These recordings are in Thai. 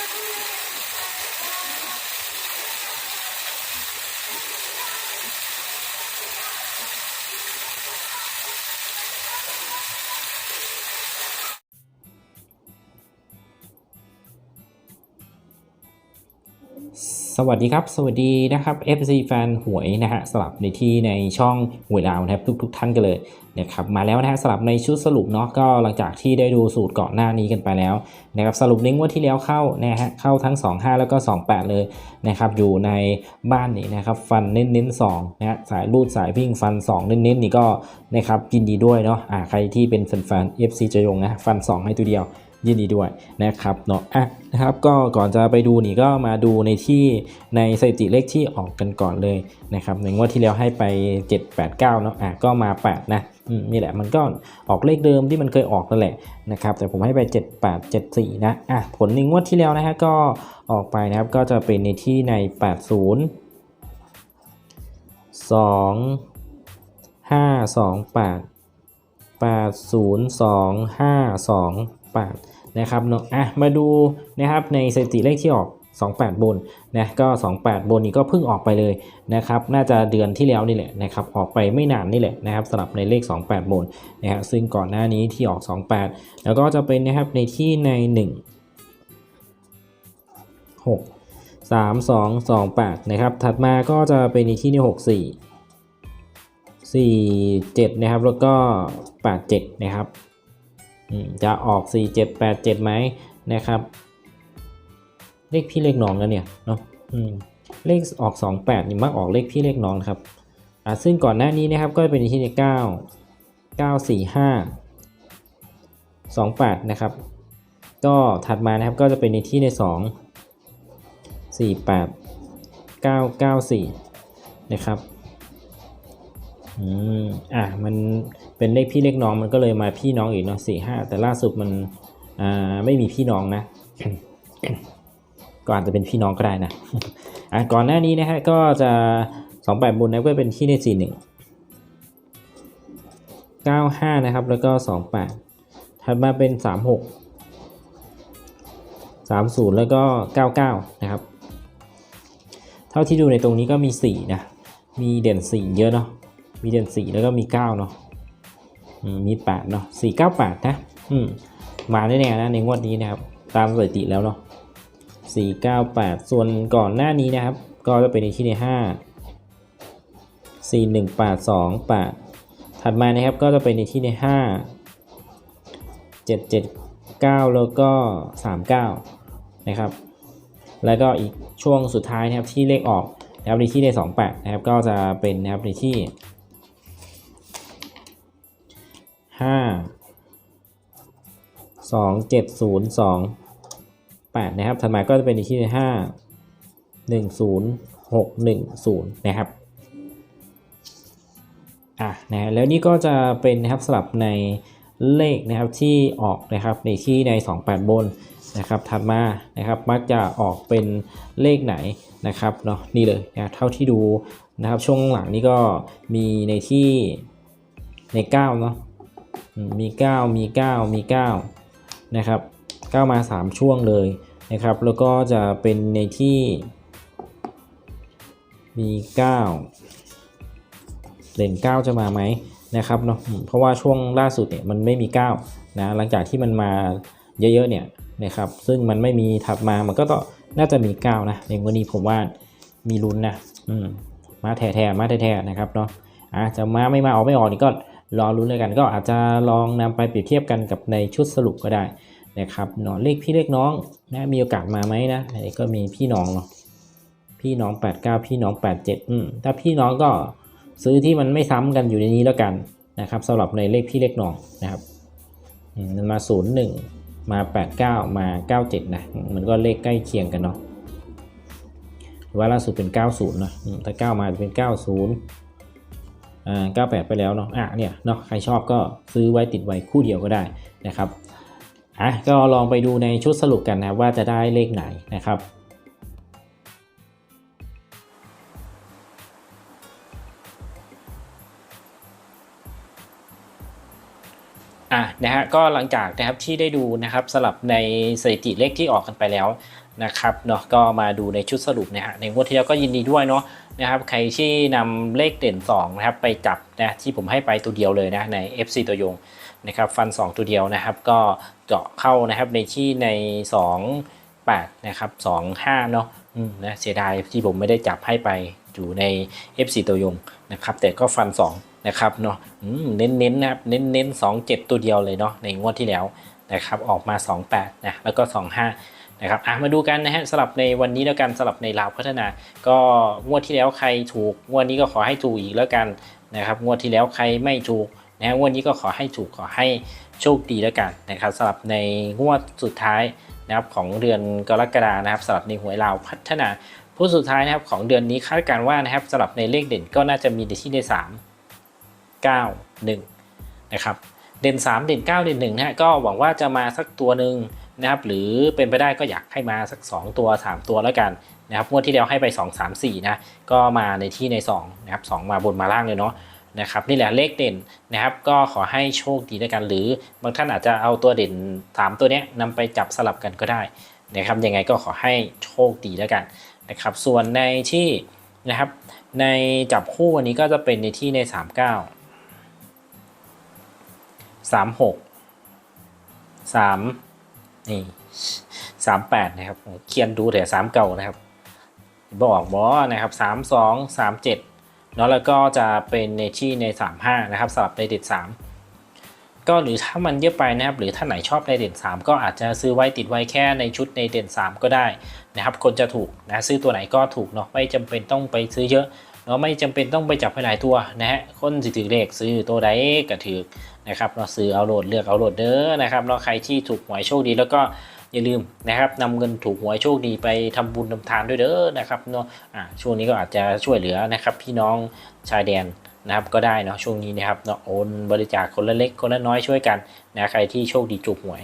Yeah. สวัสดีครับ สวัสดีนะครับ FC แฟนหวยนะฮะสลับในที่ในช่องหวยดาวนะครับทุกๆทท่านกันเลยนะครับมาแล้วนะฮะสลับในชุดสรุปเนาะก็หลังจากที่ได้ดูสูตรเก่อนหน้านี้กันไปแล้วนะครับสรุปนิ้งว่าที่แล้วเข้านะฮะเข้าทั้ง 25 แล้วก็ 28 เลยนะครับอยู่ในบ้านนี่นะครับฟันเน้นเน้นๆ2นะฮะสายรูดสายวิ่งฟัน 2 เน้นๆนี่ก็นะครับยินดีด้วยเนาะอ่าใครที่เป็นแฟนๆ FC จะยงนะฟัน 2 ให้ตัวเดียว ยินดีด้วยนะครับเนาะอะนะครับก็ก่อนจะไปดูนี่ก็มาดูในที่ในสถิติเลขที่ออกกันก่อนเลยนะครับในงวดที่แล้วให้ไป 7 8 9เนาะอะก็มา8นะนี่แหละมันก็ออกเลขเดิมที่มันเคยออกนั่นแหละนะครับแต่ผมให้ไป 7 8 7 4นะอะผลในงวดที่แล้วนะฮะก็ออกไปนะครับก็จะเป็นในที่ใน 80 2 5 2 8 8 0 2 5 2 8นะครับเนาะอะมาดูนะครับในสถิติเลขที่ออก 28 บนนะก็ 28 บนนี้ก็เพิ่งออกไปเลยนะครับน่าจะเดือนที่แล้วนี่แหละนะครับออกไปไม่นานนี่แหละนะครับสำหรับในเลข 28 บนนะฮะซึ่งก่อนหน้านี้ที่ออก 28 แล้วก็จะเป็นนะครับในที่ใน 1 6 3 2 2 8นะครับถัดมาก็จะเป็นในที่ใน6 4 4 7นะครับแล้วก็ 8 7นะครับ จะออก 4 7 8 7ไหมนะครับ เลขพี่เลขน้องแล้วเนี่ยเนาะเลขออก 2 8นี่มักออกเลขพี่เลขน้องครับอ่าซึ่งก่อนหน้านี้นะครับก็เป็นที่ใน9 9 4 5 2 8นะครับ ก็ถัดมานะครับก็จะเป็นในที่ใน2 4 8 9 9 4นะครับอืมอะมัน เป็นเลขพี่เลขน้องมันก็เลยมาพี่น้องอีกเนาะสี่ห้าแต่ล่าสุดมันอ่าไม่มีพี่น้องนะก็อาจจะเป็นพี่น้องก็ได้นะอะก่อนหน้านี้นะฮะก็จะสองแปดบนนะก็เป็นที่ในสี่หนึ่งเก้าห้านะครับแล้วก็สองแปดถัดมาเป็นสามหกสามศูนย์แล้วก็เก้าเก้านะครับ เท่าที่ดูในตรงนี้ก็มีสี่นะมีเด่นสี่เยอะเนาะมีเด่นสี่แล้วก็มีเก้าเนาะ มีแปดเนาะสี่เก้าแปดนะอืมมาแน่นะในงวดนี้นะครับ ตามสถิติแล้วเนาะสี่เก้าแปดส่วนก่อนหน้านี้นะครับ ก็จะเป็นในที่ในห้าสี่หนึ่งแปดสองแปดถัดมานะครับก็จะเป็นในที่ในห้าเจ็ดเจ็ดเก้าแล้วก็สามเก้านะครับ แล้วก็อีกช่วงสุดท้ายนะครับที่เลขออกนะครับในที่ในสองแปดนะครับก็จะเป็นนะครับในที่ ห้าสองเจ็ดศูนย์สองแปดนะครับ ถัดมาก็จะเป็นในที่ในห้าหนึ่งศูนย์หกหนึ่งศูนย์นะครับอะนะแล้วนี่ก็จะเป็นนะครับสลับในเลขนะครับที่ออกนะครับในที่ใน 28 บนนะครับถัดมานะครับมักจะออกเป็นเลขไหนนะครับเนาะนี่เลยนะเท่าที่ดูนะครับช่วงหลังนี้ก็มีในที่ใน9เนาะ มมี 9 มี 9 มี 9 นะครับ9มา 3 ช่วงเลยนะครับ แล้วก็จะเป็นในที่มี 9 เลน9จะมาไหมนะครับเนาะเพราะว่าช่วงล่าสุดเนี่ยมันไม่มี 9 นะ หลังจากที่มันมาเยอะๆเนี่ยนะครับ ซึ่งมันไม่มีถัดมา มันก็ต้องน่าจะมี 9 นะ ในวันนี้ผมว่ามีลุ้นนะ อืม มาแท้ๆมาแท้ๆนะครับเนาะ อะจะมาไม่มาออกไม่ออกนี่ก็ รอลุ้เลยกันก็อาจจะลองนำไปเปรียบเทียบกันกับในชุดสรุปก็ได้นะครับเนาะเลขพี่เลขน้องนะมีโอกาสมาไหมนะอันนี้ก็มีพี่น้องเนาะพี่น้อง 89 พี่น้อง 87อืมถ้าพี่น้องก็ซื้อที่มันไม่ซ้ำกันอยู่ในนี้แล้วกันนะครับสำหรับในเลขพี่เลขน้องนะครับมันมา 01 มา 89 มา 97 นะมันก็เลขใกล้เคียงกันเนาะว่าล่าสุดเป็น 90นะถ้า 9 มาจะเป็น 90 อ่า98 ไปแล้วเนาะอะเนี่ยเนาะใครชอบก็ซื้อไว้ติดไว้คู่เดียวก็ได้นะครับอะก็ลองไปดูในชุดสรุปกันนะว่าจะได้เลขไหนนะครับออะนะฮะก็หลังจากนะครับที่ได้ดูนะครับสลับในสถิติเลขที่ออกกันไปแล้ว นะครับเนาะก็มาดูในชุดสรุปนะฮะในงวดที่แล้วก็ยินดีด้วยเนาะนะครับใครที่นำเลขเด่น2นะครับไปจับนะที่ผมให้ไปตัวเดียวเลยนะใน FC ตัวยงนะครับฟัน 2 ตัวเดียวนะครับ ก็เจาะเข้านะครับในที่ใน 2 8นะครับ2 5เนาะอืมนะเสียดายที่ผมไม่ได้จับให้ไปอยู่ใน FC ตัวยงนะครับแต่ก็ฟัน 2 นะครับเนาะอืมเน้นๆนะครับเน้นๆ2 7ตัวเดียวเลยเนาะในงวดที่แล้วนะครับออกมา 2 8นะแล้วก็ 2 5 นะครับมาดูกันนะฮะสลับในวันนี้แล้วกันสลับในลาวพัฒนา ก็งวดที่แล้วใครถูกงวดนี้ก็ขอให้ถูกอีกแล้วกันนะครับงวดที่แล้วใครไม่ถูกนะฮะงวดนี้ก็ขอให้ถูกขอให้โชคดีแล้วกันนะครับสลับในงวดสุดท้ายนะครับของเดือนกรกฎานะครับสลับในหวยลาวพัฒนาผู้สุดท้ายนะครับของเดือนนี้คาดการณ์ว่านะครับสลับในเลขเด่นก็น่าจะมีในที่ใน3 9 1นะครับเด่น 3 เด่น 9 เด่น1นะฮะก็หวังว่าจะมาสักตัวหนึ่ง นะครับหรือเป็นไปได้ก็อยากให้มาสัก 2 ตัว 3 ตัวแล้วกันนะครับงวดที่แล้วให้ไป 2 3 4นะก็มาในที่ใน2นะครับ2มาบนมาล่างเลยเนาะนะครับนี่แหละเลขเด่นนะครับก็ขอให้โชคดีด้วยกันหรือบางท่านอาจจะเอาตัวเด่น 3 ตัวเนี้ยนำไปจับสลับกันก็ได้นะครับยังไงก็ขอให้โชคดีแล้วกันนะครับส่วนในที่นะครับในจับคู่วันนี้ก็จะเป็นในที่ใน 39สามหกสาม นี่สามแปดนะครับเขียนดูแต่สามเก่านะครับ บอกบอนะครับสามสองสามเจ็ดเนาะแล้วก็จะเป็นในที่ในสามห้านะครับสลับในเด่นสามก็หรือถ้ามันเยอะไปนะครับ หรือถ้าไหนชอบในเด่น 3 ก็อาจจะซื้อไว้ติดไว้แค่ในชุดในเด่น 3 ก็ได้นะครับ คนจะถูกนะซื้อตัวไหนก็ถูกเนาะไม่จำเป็นต้องไปซื้อเยอะ เนาไม่จำเป็นต้องไปจับไปหลายตัวนะฮะคนสิถือเลขซื้อตัวใดก็ถือนะครับเราซื้อเอาโหลดเลือกเอาโหลดเด้อนะครับเราใครที่ถูกหวยโชคดีแล้วก็อย่าลืมนะครับนำเงินถูกหวยโชคดีไปทำบุญทำทานด้วยเด้อนะครับเนาะอ่าช่วงนี้ก็อาจจะช่วยเหลือนะครับพี่น้องชายแดนนะครับก็ได้เนาะช่วงนี้นะครับเนาะโอนบริจาคคนละเล็กคนละน้อยช่วยกันนะใครที่โชคดีถูกหวย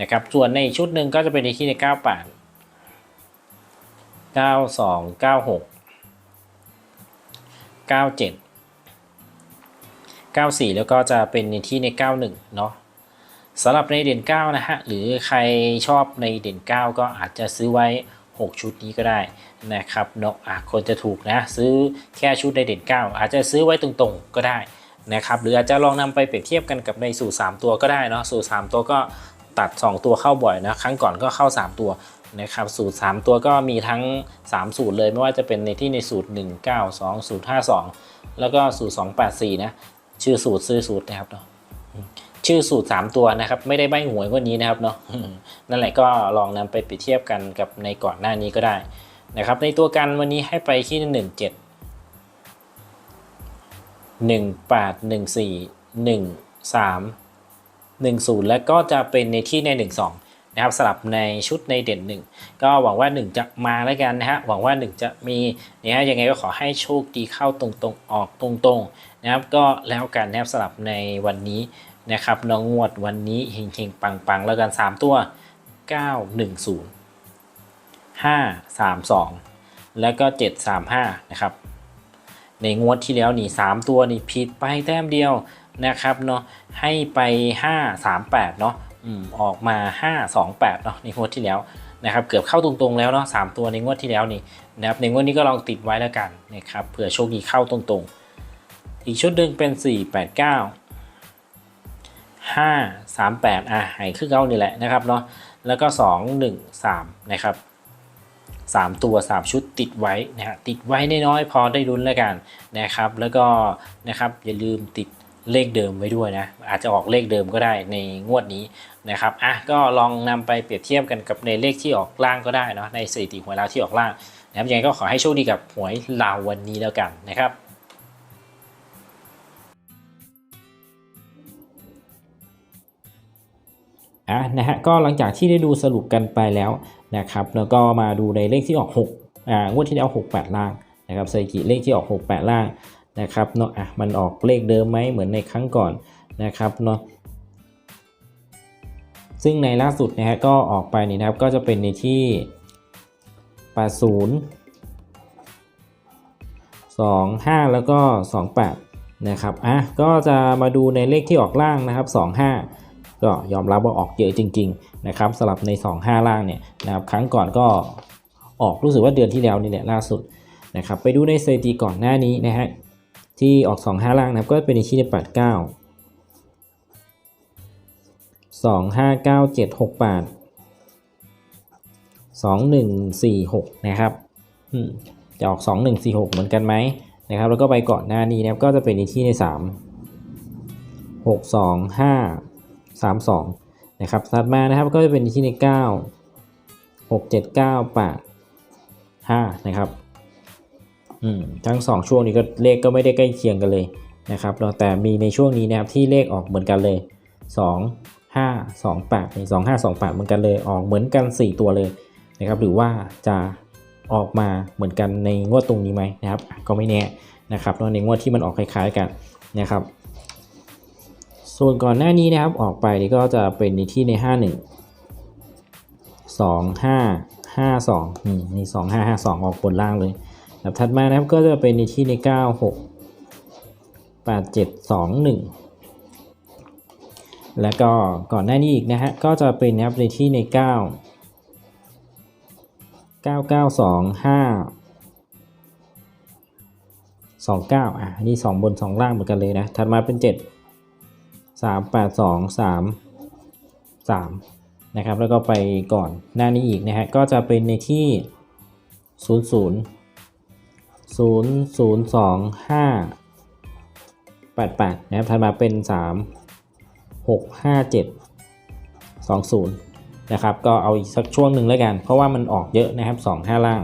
นะครับส่วนในชุดหนึ่งก็จะเป็นในที่ใน9 8 9 2 9 6 97 94 แล้วก็จะเป็นในที่ใน 91 เนาะสำหรับในเด่น 9 นะฮะ หรือใครชอบในเด่น 9 ก็อาจจะซื้อไว้ 6 ชุดนี้ก็ได้นะครับเนาะอะคนจะถูกนะ ซื้อแค่ชุดในเด่น 9 อาจจะซื้อไว้ตรงๆก็ได้นะครับ หรืออาจจะลองนำไปเปรียบเทียบกันกับในสูตร 3 ตัวก็ได้เนาะ สูตร 3 ตัวก็ตัด 2 ตัวเข้าบ่อยนะ ครั้งก่อนก็เข้า 3 ตัว นะครับสูตร 3 ตัวก็มีทั้ง 3 สูตรเลยไม่ว่าจะเป็นในที่ในสูตร 192 สูตร 52 แล้วก็สูตร 284 นะ ชื่อสูตรซื้อสูตรนะครับเนาะชื่อสูตร 3 ตัวนะครับ ไม่ได้ใบหวยว่านี้นะครับเนาะนั่นแหละก็ลองนำไปเปรียบเทียบกันกับในก่อนหน้านี้ก็ได้นะครับ ในตัวกันวันนี้ให้ไปที่ 17 18 14 13 10 แล้วก็จะเป็นในที่ใน 12 นะครับสลับในชุดในเด่น 1 ก็หวังว่า 1 จะมาแล้วกันนะฮะหวังว่า 1 จะมีเนี่ยยังไงก็ขอให้โชคดีเข้าตรงๆออกตรงๆนะครับก็แล้วกันนะครับสลับในวันนี้นะครับน้องงวดวันนี้เฮงๆปังๆ แล้วกัน 3 ตัว 910 532 แล้วก็ 735 นะครับ ในงวดที่แล้วนี่ 3 ตัวนี่ผิดไปแต้มเดียวนะครับเนาะให้ไป 538 เนาะ ออกมา 528เนาะในงวดที่แล้วนะครับเกือบเข้าตรงๆแล้วเนาะ3ตัวในงวดที่แล้วนี่นะครับในงวดนี้ก็ลองติดไว้แล้วกันนะครับเผื่อโชคดีเข้าตรงๆ อีกชุดหนึ่งเป็น 489 5 3 8อะหายขึ้นเก้านี่แหละนะครับเนาะแล้วก็ 2 1 3นะครับ3 ตัว 3 ชุดติดไว้นะฮะติดไว้น้อยๆพอได้รุนแล้วกันนะครับ แล้วก็นะครับอย่าลืมติด เลขเดิมไว้ด้วยนะ อาจจะออกเลขเดิมก็ได้ในงวดนี้นะครับอะก็ลองนำไปเปรียบเทียบกันกับในเลขที่ออกล่างก็ได้เนาะในสถิติหวยลาวที่ออกล่างนะครับยังไงก็ขอให้โชคดีกับหวยลาววันนี้แล้วกันนะครับอะนะฮะก็หลังจากที่ได้ดูสรุปกันไปแล้วนะครับแล้วก็มาดูในเลขที่ออก6อ่างวดที่แล้ว6 8 ล่างนะครับสถิติเลขที่ออก 6 8 ล่าง นะครับเนาะอะมันออกเลขเดิมไหมเหมือนในครั้งก่อนนะครับเนาะซึ่งในล่าสุดนะฮะก็ออกไปนี่นะครับก็จะเป็นในที่80 25แล้วก็28นะครับอะก็จะมาดูในเลขที่ออกล่างนะครับ25ก็ยอมรับว่าออกเยอะจริง ๆ นะครับสำหรับใน 2 5 ล่างเนี่ยนะครับครั้งก่อนก็ออกรู้สึกว่าเดือนที่แล้วนี่แหละล่าสุดนะครับไปดูในสถิติก่อนหน้านี้นะฮะ ที่ออก 2 5 ล่างนะครับ ก็เป็นในที่ใน89 2 5 9 7 6 8 2 1 4 6นะครับอืมจะออก2 1 4 6เหมือนกันไหมนะครับ แล้วก็ไปก่อนหน้านี้นะครับก็จะเป็นในที่ใน3 6 2 5 3 2นะครับถัดมานะครับก็จะเป็นในที่ใน9 6 7 9 8 5นะครับ ทั้ง 2 ช่วงนี้ก็เลขก็ไม่ได้ใกล้เคียงกันเลยนะครับแล้วแต่มีในช่วงนี้นะครับที่เลขออกเหมือนกันเลย 2 5 2 8นี่2 5 2 8 เหมือนกันเลยออกเหมือนกัน 4 ตัวเลยนะครับหรือว่าจะออกมาเหมือนกันในงวดตรงนี้ไหมนะครับ ก็ไม่แน่นะครับในงวดที่มันออกคล้าย ๆกันนะครับ ส่วนก่อนหน้านี้นะครับออกไปนี่ก็จะเป็นในที่ใน 51 2 5 5 2นี่นี่2 5 5 2 ออกบนล่างเลย แบบถัดมานะครับก็จะเป็นในที่ใน 9 6 8 7 2 1 แล้วก็ก่อนหน้านี้อีกนะฮะก็จะเป็นนะครับในที่ใน 9 9 9 2 5 2 9อะอันนี้2บน 2 ล่างเหมือนกันเลยนะถัดมาเป็น 7 3 8 2 3 3นะครับแล้วก็ไปก่อนหน้านี้อีกนะฮะก็จะเป็นในที่ 0 0 0 0 2 5 8 8นะครับถัดมาเป็น3 6 5 7 2 0นะครับก็เอาอีกสักช่วงหนึ่งแล้วกัน เพราะว่ามันออกเยอะนะครับ2 5ล่าง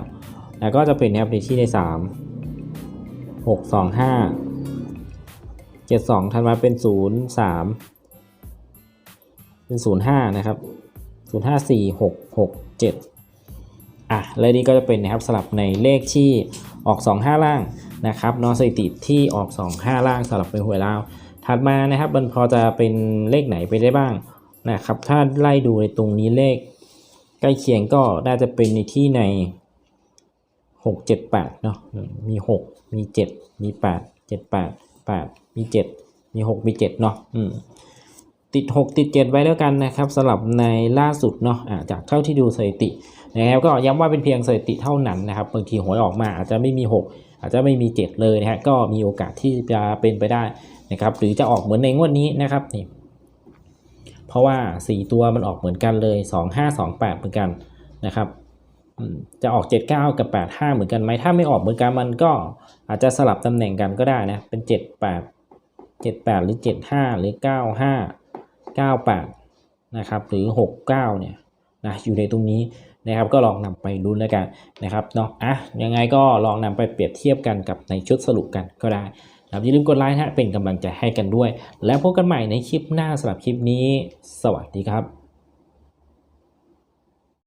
แล้วก็จะเป็นนะครับในที่ใน3 6 2 5 7 2ถัดมาเป็น0 3เป็น0 5นะครับ0 5 4 6 6 7อะ และนี่ก็จะเป็นนะครับสลับในเลขที่ ออก 2 5 ล่างนะครับนอสถิติที่ออก 2 5 ล่างสลับเป็นหวยลาว ถัดมานะครับมันพอจะเป็นเลขไหนไปได้บ้างนะครับถ้าไล่ดูในตรงนี้เลข ใกล้เคียงก็น่าจะเป็นในที่ใน 6 7 8เนาะมี 6 มี 7 มี 8 7 8 8 มี 7 มี 6 มี7เนาะอืม ติด 6 ติด 7 ไว้แล้วกันนะครับสำหรับในล่าสุดเนาะะจากเท่าที่ดูสถิตินะครับก็ย้ำว่าเป็นเพียงสถิติเท่านั้นนะครับบางทีหวยออกมาอาจจะไม่มี 6 อาจจะไม่มี 7 เลยนะฮะก็มีโอกาสที่จะเป็นไปได้นะครับหรือจะออกเหมือนในงวดนี้นะครับนี่เพราะว่า 4 ตัวมันออกเหมือนกันเลย 2 5 2 8 เหมือนกันนะครับอืมจะออก 79 กับ 85 เหมือนกันไหมถ้าไม่ออกเหมือนกันมันก็อาจจะสลับตำแหน่งกันก็ได้นะเป็น 78 78 หรือ 75 หรือ 95 98 นะครับ หรือ 69 เนี่ยนะอยู่ในตรงนี้นะครับก็ลองนำไปรุ้นแล้วกันนะครับเนาะอะยังไงก็ลองนำไปเปรียบเทียบกันกับในชุดสรุปกันก็ได้นะครับอย่าลืมกดไลค์นะฮะเป็นกำลังใจให้กันด้วย แล้วพบกันใหม่ในคลิปหน้าสำหรับคลิปนี้ สวัสดีครับ